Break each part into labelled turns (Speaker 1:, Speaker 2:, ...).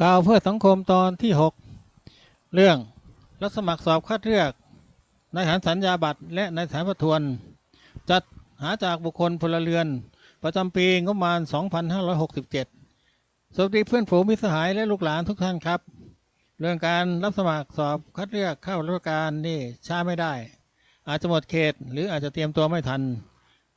Speaker 1: กล่าวเพื่อสังคมตอนที่ 6 เรื่องรับสมัครสอบคัดเลือกนายทหารสัญญาบัตรและนายทหารประทวน จัดหาจากบุคคลพลเรือน ประจำปีงบประมาณ 2567 สวัสดีเพื่อนฝูงมิตรสหายและลูกหลานทุกท่านครับ เรื่องการรับสมัครสอบคัดเลือกเข้าราชการนี่ช้าไม่ได้ อาจจะหมดเขตหรืออาจจะเตรียมตัวไม่ทัน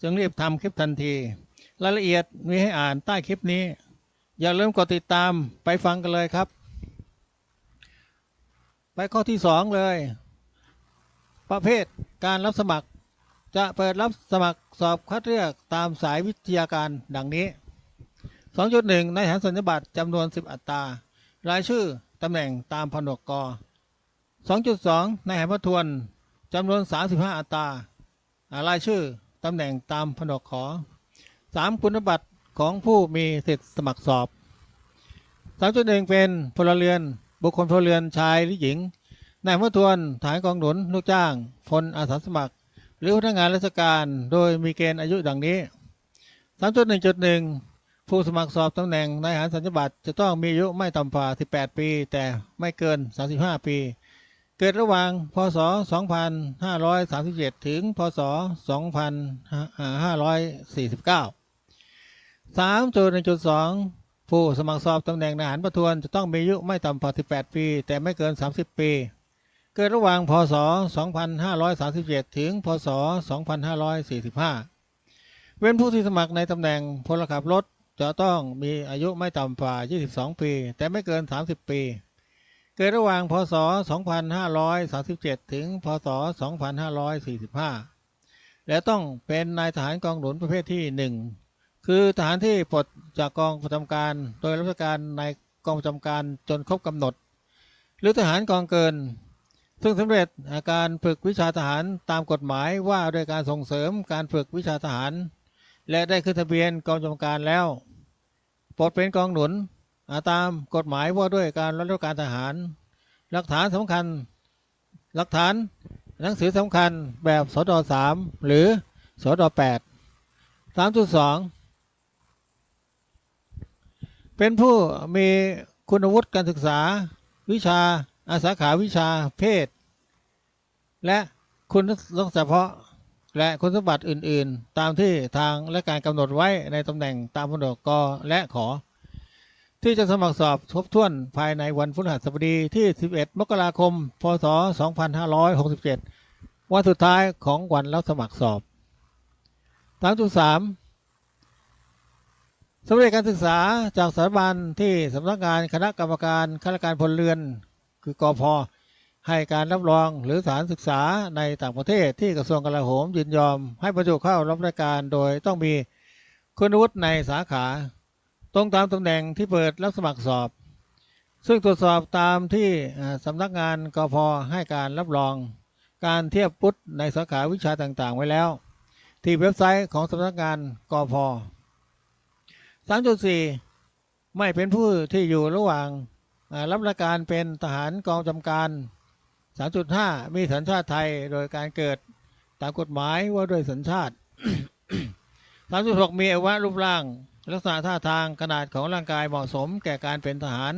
Speaker 1: จึงรีบทำคลิปทันที รายละเอียดมีให้อ่านใต้คลิปนี้ อย่าลืมกดติดตามไปฟังกันเลยครับ ไปข้อที่สองเลย ประเภทการรับสมัคร จะเปิดรับสมัครสอบคัดเลือกตามสายวิทยาการดังนี้ 2.1 ในฐานสัญญบัตรจำนวน 10 อัตรา รายชื่อตำแหน่งตามผนวกก 2.2 ในฐานประทวนจำนวน 35 อัตรา รายชื่อตำแหน่งตามผนวกขอ 3 คุณบัตร ของผู้มีสิทธิสมัครสอบ 3.1 เป็นพลเรือน บุคคลพลเรือนชายหรือหญิงนายผู้ทวนฐานกองหนุนลูกจ้างพลอาสาสมัคร หรือพนักงานราชการโดยมีเกณฑ์อายุดังนี้ 3.1.1 ผู้สมัครสอบตำแหน่งนายทหารสัญญบัตรจะต้องมีอายุไม่ต่ำกว่า 18 ปี แต่ไม่เกิน 35 ปี เกิดระหว่าง พศ 2537 ถึง พศ 2549 3.1.2 ผู้สมัครสอบตำแหน่งทหารประทวนจะต้องมีอายุไม่ต่ำกว่า 18 ปี แต่ไม่เกิน 30 ปี เกิดระหว่าง พศ 2537 ถึง พศ 2545 เว้นผู้ที่สมัครในตำแหน่งพลขับรถจะต้องมีอายุไม่ต่ำกว่า 22 ปี แต่ไม่เกิน 30 ปี เกิดระหว่าง พศ 2537 ถึง พศ 2545 และต้องเป็นนายทหารกองหนุนประเภทที่ 1 คือทหารที่ปลดจากกองประจำการ โดยรับราชการในกองประจำการจนครบกำหนด หรือทหารกองเกิน ซึ่งสำเร็จาการฝึกวิชาทหารตามกฎหมายว่าโดยการส่งเสริมการฝึกวิชาทหาร และได้ขึ้นทะเบียนกองประจำการแล้วปลดเป็นกองหนุนตามกฎหมายว่าด้วยการรับราชการทหาร หลักฐานสำคัญ หลักฐานหนังสือสำคัญแบบสด3หรือสด8 3.2 เป็นผู้มีคุณวุฒิการศึกษา วิชาอาสาขาวิชาเพศ และคุณลักษณะเฉพาะและคุณสมบัติอื่น ๆ ตามที่ทางและการกำหนดไว้ในตำแหน่งตามพนกกและขอ ที่จะสมัครสอบทบทวนภายในวันพฤหัสบดีที่ 11 มกราคม พศ 2567 วันสุดท้ายของวันรับสมัครสอบ 3.3 สำเร็จการศึกษาจากสถาบันที่สำนักงานคณะกรรมการข้าราชการพลเรือน คือกอพให้การรับรองหรือสารศึกษาในต่างประเทศที่กระทรวงกลาโหมยินยอม ให้บรรจุเข้ารับราชการโดยต้องมีคุณวุฒิในสาขา ตรงตามตำแหน่งที่เปิดรับสมัครสอบ ซึ่งตรวจสอบตามที่อ่าสำนักงานกพให้การรับรอง การเทียบพุทธในสาขาวิชาต่างๆ ไว้แล้ว ที่เว็บไซต์ของสำนักงานกพ 3.4ไม่เป็นผู้ที่อยู่ระหว่างรับราชการเป็นทหารกองจำการ 3.5 มีสัญชาติไทยโดยการเกิดตามกฎหมายว่าด้วยสัญชาติ 3.6 มีอวัยวะรูปร่าง ลักษณะท่าทางขนาดของร่างกายเหมาะสมแก่การเป็นทหาร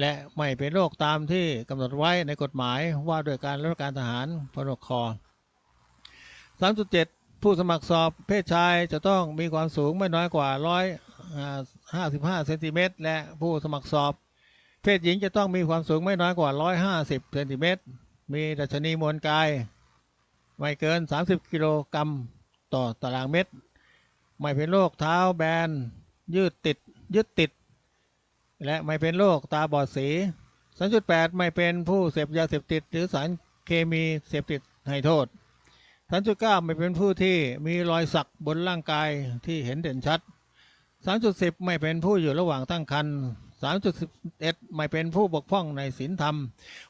Speaker 1: และไม่เป็นโรคตามที่กำหนดไว้ในกฎหมายว่าด้วยการรับราชการทหารพนค3.7 ผู้สมัครสอบเพศชายจะต้องมีความสูงไม่น้อยกว่า 55เซนติเมตรและผู้สมัครสอบ เพศหญิงจะต้องมีความสูงไม่น้อยกว่า 150เซนติเมตรมีดัชนีมวลกาย ไม่เกิน 30 กิโลกรัมต่อตารางเมตร ไม่เป็นโรคเท้าแบน ยืดติด ยึดติด และไม่เป็นโรคตาบอดสี3.8 ไม่เป็นผู้เสพยาเสพติด หรือสารเคมีเสพติดให้โทษ3.9 ไม่เป็นผู้ที่มีรอยสักบนร่างกายที่เห็นเด่นชัด 3.10 ไม่เป็นผู้อยู่ระหว่างตั้งครรภ์3.11 ไม่เป็นผู้บกพร่องในศีลธรรม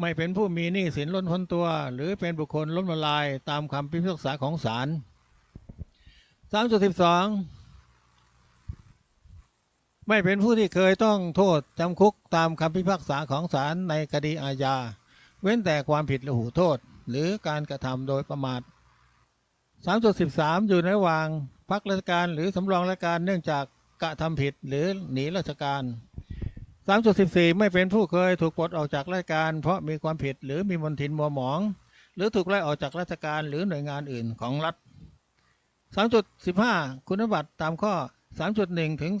Speaker 1: ไม่เป็นผู้มีหนี้สินล้นพ้นตัว หรือเป็นบุคคลล้มละลายตามคำพิพากษาของศาล 3.12 ไม่เป็นผู้ที่เคยต้องโทษจำคุกตามคำพิพากษาของศาลในคดีอาญา เว้นแต่ความผิดละหูโทษ หรือการกระทำโดยประมาท 3.13 อยู่ในระหว่างพักราชการหรือสำรองราชการเนื่องจาก กระทำผิดหรือหนีราชการ 3.14 ไม่เป็นผู้เคยถูกปลดออกจากราชการ เพราะมีความผิดหรือมีมนทินมัวหมอง หรือถูกไล่ออกจากราชการหรือหน่วยงานอื่นของรัฐ 3.15 คุณบัติตามข้อ 3.1 ถึง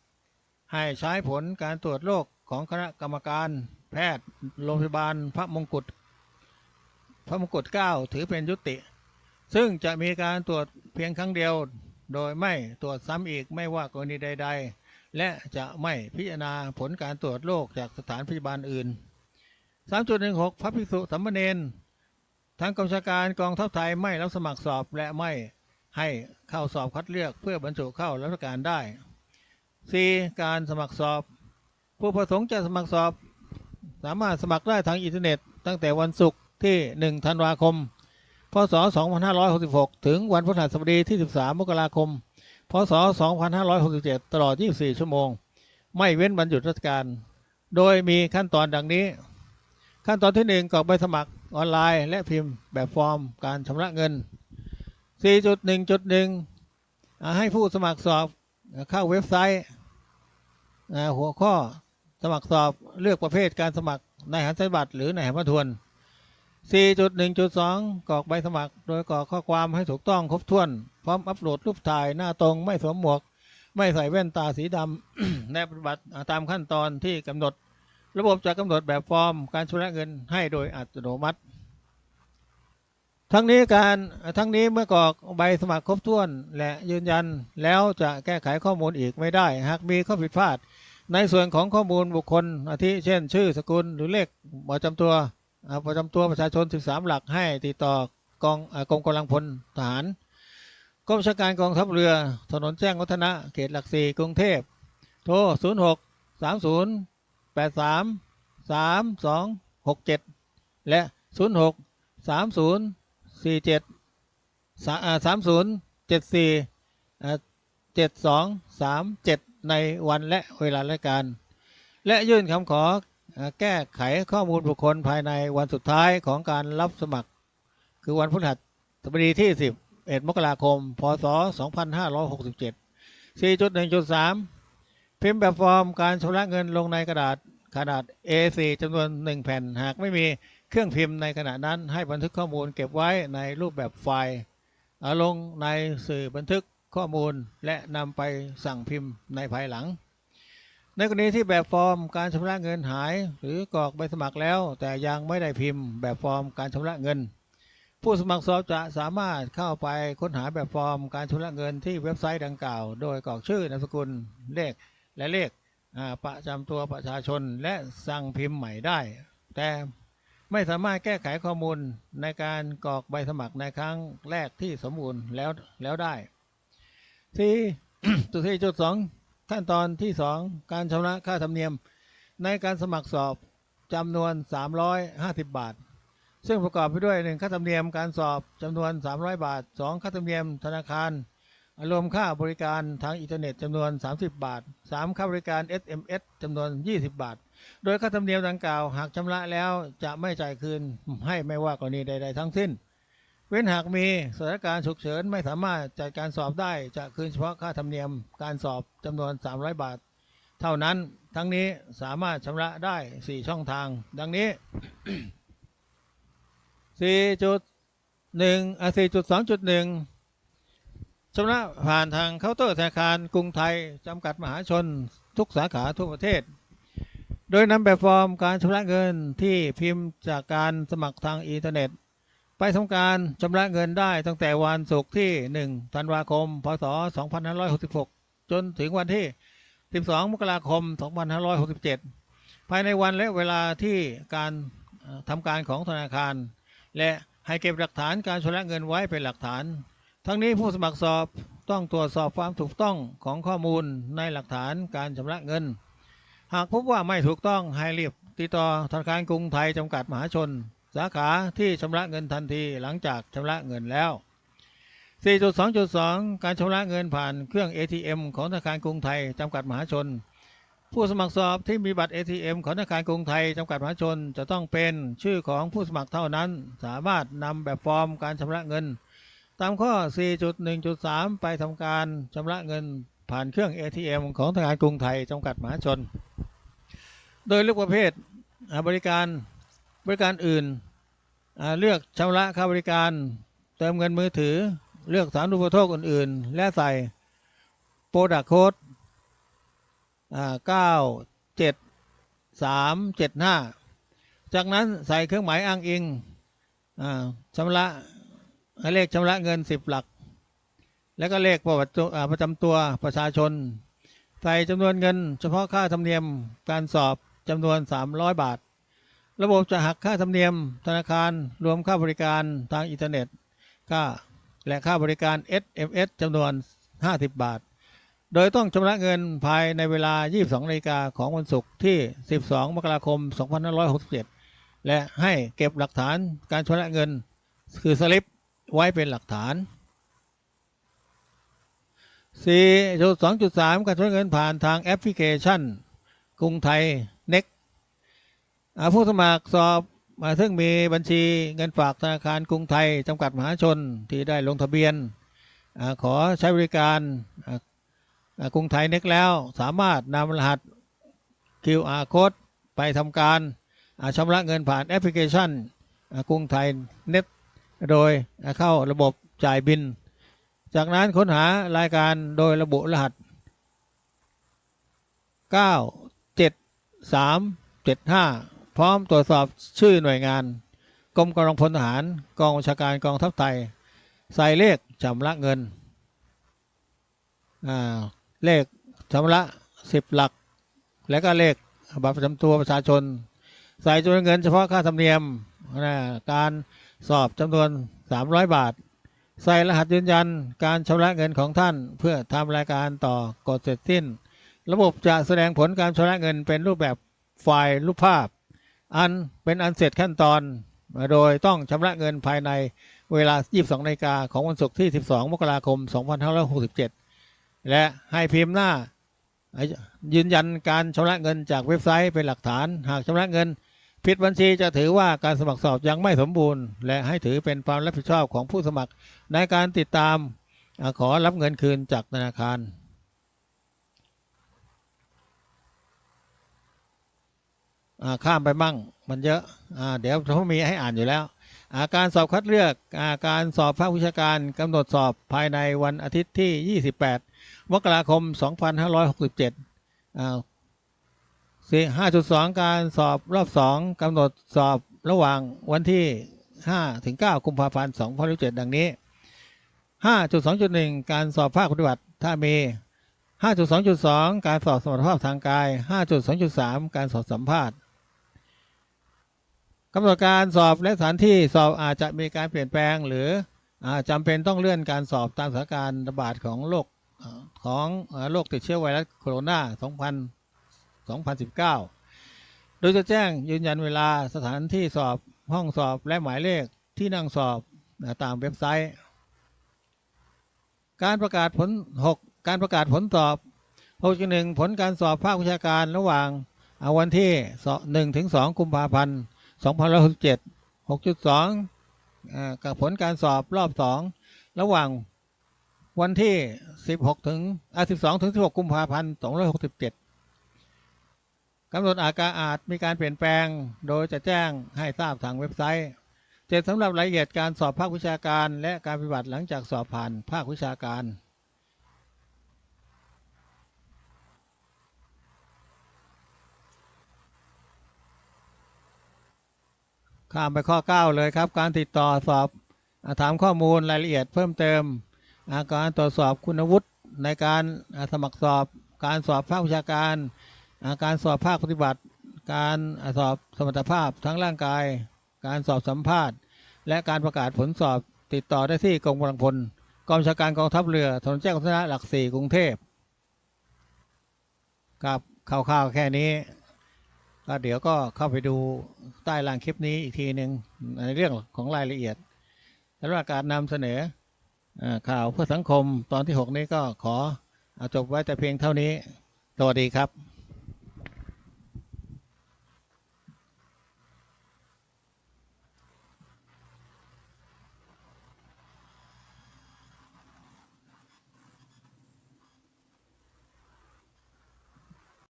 Speaker 1: 3.10 ให้ใช้ผลการตรวจโรคของคณะกรรมการ แพทย์โรงพยาบาลพระมงกุฎพระมงกุฎเก้าถือเป็นยุติ ซึ่งจะมีการตรวจเพียงครั้งเดียว โดยไม่ตรวจซ้ำอีกไม่ว่ากรณีใด ๆ และจะไม่พิจารณาผลการตรวจโรคจากสถานพยาบาลอื่น 3.16 พระภิกษุสามเณรทางกองชาการกองทัพไทยไม่รับสมัครสอบและไม่ให้เข้าสอบคัดเลือกเพื่อบรรจุเข้าราชการได้ 4. การสมัครสอบ ผู้ประสงค์จะสมัครสอบ สามารถสมัครได้ทางอินเทอร์เน็ต ตั้งแต่วันศุกร์ที่ 1 ธันวาคม พศ 2566 ถึงวันพฤหัสบดีที่ 13 มกราคม พศ 2567 ตลอด 24 ชั่วโมง ไม่เว้นวันหยุดราชการ โดยมีขั้นตอนดังนี้ ขั้นตอนที่ 1กรอกใบสมัครออนไลน์และพิมพ์แบบฟอร์มการชำระเงิน 4.1.1 ให้ผู้สมัครสอบเข้าเว็บไซต์ หัวข้อสมัครสอบเลือกประเภทการสมัครในหันสบัตรหรือในหันประทวน 4.1.2 กรอกใบสมัคร โดยกรอกข้อความให้ถูกต้องครบถ้วน พร้อมอัปโหลดรูปถ่ายหน้าตรงไม่สวมหมวก ไม่ใส่แว่นตาสีดำ และปฏิบัติตามขั้นตอนที่กำหนด ระบบจะกำหนดแบบฟอร์ม การชำระเงินให้โดยอัตโนมัติ ทั้งนี้การทั้งนี้เมื่อกรอกใบสมัครครบถ้วน และยืนยันแล้วจะแก้ไขข้อมูลอีกไม่ได้ หากมีข้อผิดพลาด ในส่วนของข้อมูลบุคคลอาทิเช่น ชื่อสกุลหรือเลขประจำตัว ประจำตัวประชาชน 13 หลักให้ติดต่อกองกรมกำลังพลทหารกรมชาการกองทัพเรือ ถนนแจ้งวัฒนะเขตหลักสี่กรุงเทพ โทร 06 30 83 3267 และ 06 30 47 30 74 72 37 ในวันและเวลาราชการ และยื่นคำขอ แก้ไขข้อมูลบุคคลภายในวันสุดท้ายของการรับสมัคร คือวันพฤหัสบดีที่ 11 มกราคม พศ 2567 4.1.3 พิมพ์แบบฟอร์มการชำระเงินลงในกระดาษขนาด A4 จำนวน 1 แผ่น หากไม่มีเครื่องพิมพ์ในขณะนั้นให้บันทึกข้อมูลเก็บไว้ในรูปแบบไฟล์เอาลงในสื่อบันทึกข้อมูลและนำไปสั่งพิมพ์ในภายหลัง ในกรณีที่แบบฟอร์มการชำระเงินหาย หรือกรอกใบสมัครแล้ว แต่ยังไม่ได้พิมพ์แบบฟอร์มการชำระเงิน ผู้สมัครสอบจะสามารถเข้าไปค้นหาแบบฟอร์มการชำระเงินที่เว็บไซต์ดังกล่าว โดยกรอกชื่อนามสกุลเลขและเลขประจำตัวประชาชนและสั่งพิมพ์ใหม่ได้ แต่ไม่สามารถแก้ไขข้อมูลในการกรอกใบสมัครในครั้งแรกที่สมบูรณ์แล้วแล้วได้ที่จุดที่จุดสอง ขั้นตอนที่สองการชำระค่าธรรมเนียม ในการสมัครสอบจำนวน 350 บาท ซึ่งประกอบไปด้วย 1 ค่าธรรมเนียมการสอบจำนวน 300 บาท 2 ค่าธรรมเนียมธนาคารรวมค่าบริการทางอินเทอร์เน็ตจำนวน 30 บาท 3 ค่าบริการ SMS จำนวน 20 บาท โดยค่าธรรมเนียมดังกล่าวหากชำระแล้วจะไม่จ่ายคืนให้ไม่ว่ากรณีใด ๆ ทั้งสิ้น เว้นหากมีสถานการณ์ฉุกเฉินไม่สามารถจัดการสอบได้จะคืนเฉพาะค่าธรรมเนียมการสอบจำนวน 300 บาท เท่านั้นทั้งนี้สามารถชำระได้ 4 ช่องทาง ดังนี้ 4.1อะ4.2.1ชำระผ่านทางเคาน์เตอร์ธนาคารกรุงไทย จำกัดมหาชน ทุกสาขาทั่วประเทศ โดยนำแบบฟอร์มการชำระเงินที่พิมพ์จากการสมัครทางอินเทอร์เน็ต ไปทำการชำระเงินได้ตั้งแต่วันศุกร์ที่ 1 ธันวาคม พศ 2566 จนถึงวันที่ 12 มกราคม 2567 ภายในวันและเวลาที่การทำการของธนาคาร และให้เก็บหลักฐานการชำระเงินไว้เป็นหลักฐาน ทั้งนี้ผู้สมัครสอบต้องตรวจสอบความถูกต้องของข้อมูลในหลักฐานการชำระเงิน หากพบว่าไม่ถูกต้องให้รีบติดต่อธนาคารกรุงไทยจำกัดมหาชน สาขาที่ชำระเงินทันทีหลังจากชำระเงินแล้ว 4.2.2 การชำระเงินผ่านเครื่อง ATM ของธนาคารกรุงไทยจำกัดมหาชน ผู้สมัครสอบที่มีบัตร ATM ของธนาคารกรุงไทยจำกัดมหาชน จะต้องเป็นชื่อของผู้สมัครเท่านั้น สามารถนำแบบฟอร์มการชำระเงิน ตามข้อ 4.1.3 ไปทำการชำระเงินผ่านเครื่อง ATM ของธนาคารกรุงไทยจำกัดมหาชน โดยเลือกประเภทบริการ บริการอื่น เลือกชำระค่าบริการ เติมเงินมือถือ เลือกสารอุปโภคอื่น ๆ และใส่โปรดักโค้ดเก้าเจ็ดสามเจ็ดห้าจากนั้นใส่เครื่องหมายอ้างอิงอ่าชำระเลขชำระเงินสิบหลัก แล้วก็เลขประวัติตัวอ่าประจำตัวประชาชน ใส่จำนวนเงินเฉพาะค่าธรรมเนียมการสอบจำนวน 300 บาท ระบบจะหักค่าธรรมเนียมธนาคารรวมค่าบริการทางอินเทอร์เน็ตค่าและค่าบริการ SMS จำนวน 50 บาท โดยต้องชำระเงินภายในเวลา 22นาฬิกาของวันศุกร์ที่ 12 มกราคม 2567 และให้เก็บหลักฐานการชำระเงิน คือสลิปไว้เป็นหลักฐาน 4.2.3 การชำระเงินผ่านทางแอปพลิเคชัน กรุงไทย ผู้สมัครสอบมาซึ่งมีบัญชีเงินฝากธนาคารกรุงไทยจำกัดมหาชนที่ได้ลงทะเบียนอขอใช้บริการกรุงไทยเน็กแล้ว สามารถนำรหัส QR code ไปทำการชำระเงินผ่านแอปพลิเคชันกรุงไทยเน็ตโดยเข้าระบบจ่ายบิน จากนั้นค้นหารายการโดยระบุรหัส 9 7 3 7 5 พร้อมตรวจสอบชื่อหน่วยงาน กรมกำลังพลทหาร กองบัญชาการกองทัพไทยใส่เลขชำระเงินเลขชำระ10หลัก และก็เลขบัตรประจำตัวประชาชน ใส่จำนวนเงินเฉพาะค่าธรรมเนียมนะการสอบจำนวน 300 บาท ใส่รหัสยืนยันการชำระเงินของท่าน เพื่อทำรายการต่อกดเสร็จสิ้น ระบบจะแสดงผลการชำระเงินเป็นรูปแบบไฟล์รูปภาพ อันเป็นอันเสร็จขั้นตอน โดยต้องชำระเงินภายในเวลา 22นาฬิกาของวันศุกร์ที่ 12 มกราคม 2567 และให้พิมพ์หน้า ยืนยันการชำระเงินจากเว็บไซต์เป็นหลักฐาน หากชำระเงินผิดบัญชีจะถือว่าการสมัครสอบยังไม่สมบูรณ์ และให้ถือเป็นความรับผิดชอบของผู้สมัครในการติดตามขอรับเงินคืนจากธนาคาร อ่า ข้ามไปมั่งมันเยอะอเดี๋ยวเขามีให้อ่านอยู่แล้วอาการสอบคัดเลือกอาการสอบภาควิชาการกำหนดสอบภายในวันอาทิตย์ที่ 28 มกราคม 2567อ่าสี่ห้าจุดสองการสอบรอบสองกำหนดสอบระหว่างวันที่ 5 ถึง 9 กุมภาพันธ์2007ดังนี้ 5.2.1 การสอบภาคปฏิบัติถ้ามี 5.2.2 การสอบสมรรถภาพทางกาย 5.2.3 การสอบสัมภาษณ์ กำหนดการสอบและสถานที่สอบอาจจะมีการเปลี่ยนแปลง หรืออาจำเป็นต้องเลื่อนการสอบตามสถานการณ์ระบาดของโรคของโรคติดเชื้อไวรัสโคโรนา2000 2019 โดยจะแจ้งยืนยันเวลาสถานที่สอบห้องสอบและหมายเลขที่นั่งสอบตามเว็บไซต์ การประกาศผล 6 การประกาศผลสอบ6.1ผลการสอบภาควิชาการระหว่างวันที่1ถึง2กุมภาพันธ์ 2567 6.2อ่ากับผลการสอบรอบ 2 ระหว่างวันที่ 16 ถึงอ่า12 ถึง 16 กุมภาพันธ์2567กำหนดอาการอาจมีการเปลี่ยนแปลง โดยจะแจ้งให้ทราบทางเว็บไซต์เจ็ดสำหรับรายละเอียดการสอบภาควิชาการ และการปฏิบัติหลังจากสอบผ่านภาควิชาการ ข้ามไปข้อ 9 เลยครับ การติดต่อสอบอถามข้อมูลรายละเอียดเพิ่มเติม อาการตรวจสอบคุณวุฒิในการาสมัครสอบการสอบภาควิชาการาการสอบภาคปฏิบัติ การอาสอบสมรรถภาพทั้งร่างกาย การสอบสัมภาษณ์ และการประกาศผลสอบติดต่อได้ที่กรมกำลังพลกองชาการกองทัพเรือถนนแจ้งวัฒนะหลักสี่กรุงเทพครับคร่าวๆแค่นี้ ก็เดี๋ยวก็เข้าไปดูใต้ล่างคลิปนี้อีกทีหนึ่งในเรื่องของรายละเอียดสำหรับการนำเสนอข่าวเพื่อสังคมตอนที่ 6 นี้ก็ขอเอาจบไว้แต่เพียงเท่านี้ สวัสดีครับ